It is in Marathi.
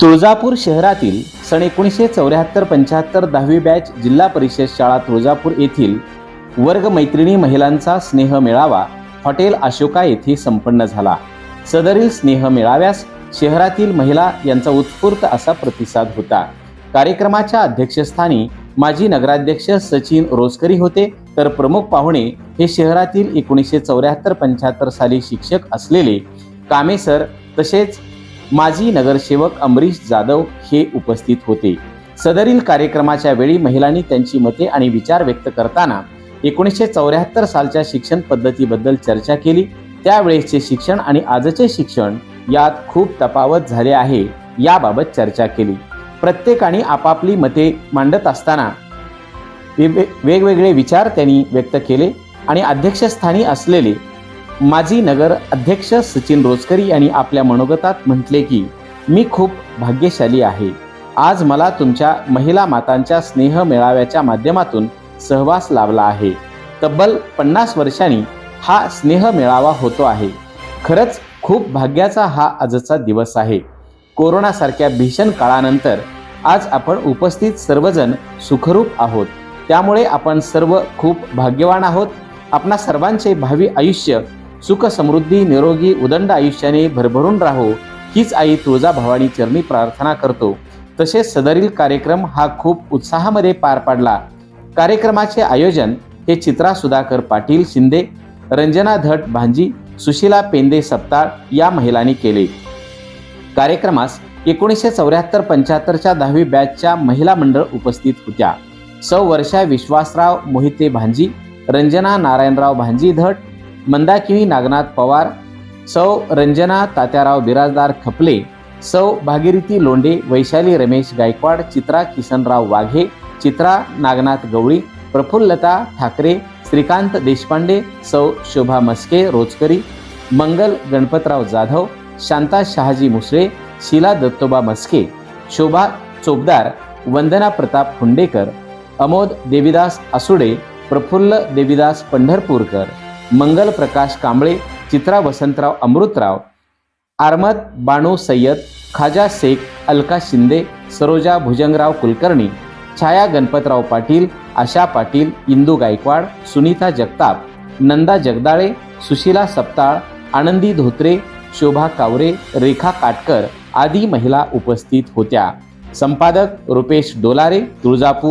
तुळजापूर शहरातील सन एकोणीसशे चौऱ्याहत्तर पंच्याहत्तर दहावी बॅच जिल्हा परिषद शाळा तुळजापूर येथील वर्ग मैत्रिणी महिलांचा स्नेह मेळावा हॉटेल अशोका येथे संपन्न झाला. सदरील स्नेह मेळाव्यास शहरातील महिला यांचा उत्स्फूर्त असा प्रतिसाद होता. कार्यक्रमाच्या अध्यक्षस्थानी माजी नगराध्यक्ष सचिन रोजकरी होते तर प्रमुख पाहुणे हे शहरातील एकोणीसशे चौऱ्याहत्तर पंच्याहत्तर साली शिक्षक असलेले कामेसर तसेच माजी नगरसेवक अमरीश जाधव हे उपस्थित होते. सदरील कार्यक्रमाच्या वेळी महिलांनी त्यांची मते आणि विचार व्यक्त करताना एकोणीसशे चौऱ्याहत्तर सालच्या शिक्षण पद्धतीबद्दल चर्चा केली. त्यावेळेसचे शिक्षण आणि आजचे शिक्षण यात खूप तफावत झाले आहे याबाबत चर्चा केली. प्रत्येकाने आपापली मते मांडत असताना वेगवेगळे विचार त्यांनी व्यक्त केले आणि अध्यक्षस्थानी असलेले माजी नगर अध्यक्ष सचिन रोजकरी यांनी आपल्या मनोगतात म्हटले की मी खूप भाग्यशाली आहे. आज मला तुमच्या महिला मातांच्या स्नेह मेळाव्याच्या माध्यमातून सहवास लाभला आहे. तब्बल पन्नास वर्षांनी हा स्नेह मेळावा होतो आहे. खरंच खूप भाग्याचा हा आजचा दिवस आहे. कोरोनासारख्या भीषण काळानंतर आज आपण उपस्थित सर्वजण सुखरूप आहोत. त्यामुळे आपण सर्व खूप भाग्यवान आहोत. आपणा सर्वांचे भावी आयुष्य सुख समृद्धी निरोगी उदंड आयुष्याने भरभरून राहो हीच आई तुळजा भवानी चरणी प्रार्थना करतो. तसेच सदरील कार्यक्रम हा खूप उत्साहामध्ये पार पाडला. कार्यक्रमाचे आयोजन हे चित्रा सुधाकर पाटील शिंदे रंजना धट भांजी सुशीला पेंदे सप्ताळ या महिलांनी केले. कार्यक्रमास एकोणीसशे चौऱ्याहत्तर पंच्याहत्तरच्या दहावी बॅचच्या महिला मंडळ उपस्थित होत्या. सौ वर्षा विश्वासराव मोहिते भांजी रंजना नारायणराव भांजी धट मंदाकिनी नागनाथ पवार सौ रंजना तात्याराव बिराजदार खपले सौ भागीरथी लोंडे वैशाली रमेश गायकवाड चित्रा किसनराव वाघे चित्रा नागनाथ गवळी प्रफुल्लता ठाकरे श्रीकांत देशपांडे सौ शोभा मस्के रोजकरी मंगल गणपतराव जाधव शांता शहाजी मुसळे शीला दत्तोबा मस्के शोभा चोपदार वंदना प्रताप हुंडेकर अमोद देविदास आसुडे प्रफुल्ल देविदास पंढरपूरकर. मंगल प्रकाश कांबळे चित्रा वसंतराव अमृतराव आरमत बाणू सय्यद खाजा शेख अलका शिंदे सरोजा भुजंगराव कुलकर्णी छाया गणपतराव पाटील आशा पाटील इंदू गायकवाड सुनीता जगताप नंदा जगदाळे सुशीला सप्ताळ आनंदी धोत्रे शोभा कावरे रेखा काटकर आदी महिला उपस्थित होत्या. संपादक रुपेश डोलारे तुळजापूर